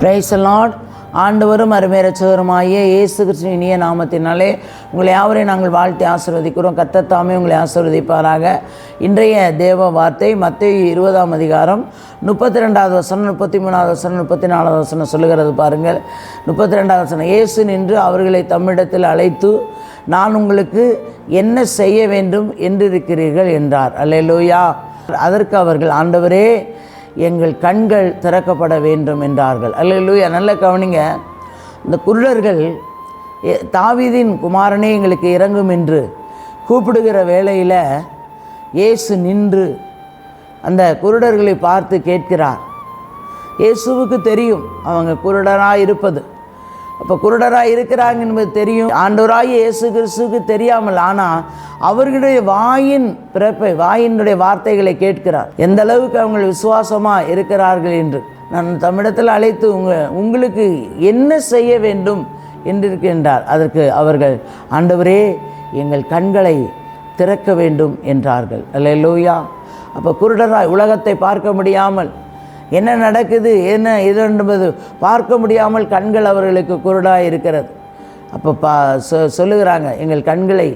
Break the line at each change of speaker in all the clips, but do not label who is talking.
Price Lord ஆண்டவரும் அருமையரச்சவருமாகிய இயேசு கிறிஸ்துவின் இனிய நாமத்தினாலே உங்களை யாவரையும் நாங்கள் வாழ்த்தி ஆசீர்வதிக்கிறோம். கத்தத்தாமே உங்களை ஆசீர்வதிப்பாராக. இன்றைய தேவ வார்த்தை மத்திய இருபதாம் அதிகாரம் முப்பத்தி ரெண்டாவது வசனம் முப்பத்தி மூணாவது வசனம் முப்பத்தி நாலாவது வசனம் சொல்லுகிறது பாருங்கள். முப்பத்தி ரெண்டாவது வசனம் இயேசு நின்று அவர்களை தம்மிடத்தில் அழைத்து நான் உங்களுக்கு என்ன செய்ய வேண்டும் என்றிருக்கிறீர்கள் என்றார். அல்லேலூயா. அதற்கு அவர்கள் ஆண்டவரே எங்கள் கண்கள் திறக்கப்பட வேண்டும் என்றார்கள். அல்லேலூயா நல்ல கவனிங்க. இந்த குருடர்கள் தாவிதின் குமாரனே எங்களுக்கு இறங்கும் என்று கூப்பிடுகிற வேளையில் இயேசு நின்று அந்த குருடர்களை பார்த்து கேட்கிறார். இயேசுவுக்கு தெரியும் அவங்க குருடராக இருப்பது அப்போ குருடராக இருக்கிறாங்க என்பது தெரியும். ஆண்டவராகி இயேசு கிறிஸ்துக்கு தெரியாமல் ஆனால் அவர்களுடைய வாயின் பிறப்பை வாயினுடைய வார்த்தைகளை கேட்கிறார். எந்த அளவுக்கு அவங்க விசுவாசமாக இருக்கிறார்கள் என்று. நான் தமிழத்தில் அழைத்து உங்க உங்களுக்கு என்ன செய்ய வேண்டும் என்றிருக்கின்றார் அதற்கு அவர்கள் ஆண்டவரே எங்கள் கண்களை திறக்க வேண்டும் என்றார்கள். அல்ல லோயா அப்போ குருடராய் உலகத்தை பார்க்க முடியாமல் என்ன நடக்குது? என்ன இது என்பது பார்க்க முடியாமல் கண்கள் அவர்களுக்கு குருடாக இருக்கிறது. அப்போ பா சொ சொல்லுகிறாங்க எங்கள் கண்களை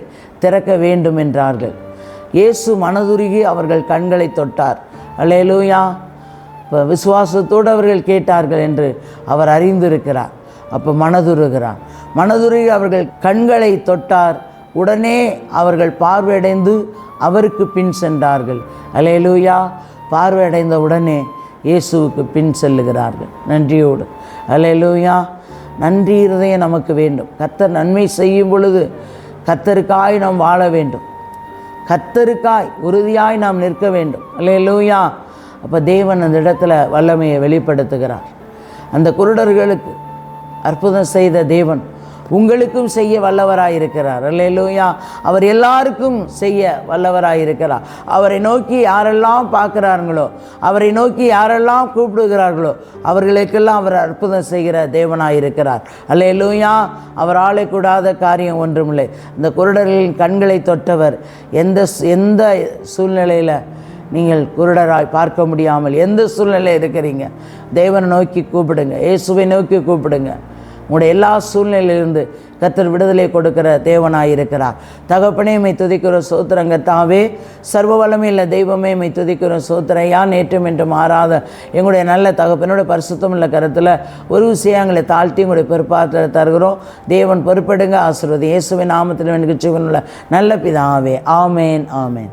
திறக்க வேண்டும் என்றார்கள். இயேசு மனதுருகி அவர்கள் கண்களை தொட்டார். அல்லேலூயா. இப்போ விசுவாசத்தோடு அவர்கள் கேட்டார்கள் என்று அவர் அறிந்திருக்கிறார். அப்போ மனதுருகிறார். மனதுருகி அவர்கள் கண்களை தொட்டார். உடனே அவர்கள் பார்வையடைந்து அவருக்கு பின் சென்றார்கள். அலேலூயா பார்வையடைந்த உடனே இயேசுவுக்கு பின் செல்லுகிறார்கள். நன்றியோடு. அலையலூயா நன்றி இருதயம் நமக்கு வேண்டும். கத்தர் நன்மை செய்யும் பொழுது கத்தருக்காய் நாம் வாழ வேண்டும். கத்தருக்காய் உறுதியாய் நாம் நிற்க வேண்டும். அலையலூயா அப்போ தேவன் அந்த இடத்துல வல்லமையை வெளிப்படுத்துகிறார். அந்த குருடர்களுக்கு அற்புதம் செய்த தேவன் உங்களுக்கும் செய்ய வல்லவராயிருக்கிறார் இருக்கிறார். அவர் எல்லாருக்கும் செய்ய வல்லவராயிருக்கிறார் அவரை நோக்கி யாரெல்லாம் பார்க்குறாங்களோ அவரை நோக்கி யாரெல்லாம் கூப்பிடுகிறார்களோ அவர்களுக்கெல்லாம் அவர் அற்புதம் செய்கிற தேவனாயிருக்கிறார் இருக்கிறார். அவர் ஆளக்கூடாத காரியம் ஒன்றுமில்லை. இந்த குருடர்களின் கண்களை தொட்டவர் எந்த எந்த சூழ்நிலையில் நீங்கள் குருடராய் பார்க்க முடியாமல் எந்த சூழ்நிலையில் இருக்கிறீங்க? தேவனை நோக்கி கூப்பிடுங்க. இயேசுவை நோக்கி கூப்பிடுங்க. உங்களுடைய எல்லா சூழ்நிலையிலிருந்து கத்தர் விடுதலை கொடுக்கிற தேவனாக இருக்கிறார் தகப்பனே மை துதிக்கிற சோத்திரங்க தாவே சர்வ வளமையில் தெய்வமே மை துதிக்கிற சோத்திரையா நேற்றும் என்று மாறாத எங்களுடைய நல்ல தகப்பனோட பரிசுத்தம் உள்ள கருத்தில் ஒரு விஷயங்களை தாழ்த்தி உங்களுடைய பொறுப்பாற்ற தருகிறோம். தேவன் பொறுப்பெடுங்க ஆசீர்வதி இயேசுவின் நாமத்தில் எனக்கு ஜீவனுள்ள நல்ல பிதாவே. ஆமேன் ஆமேன்.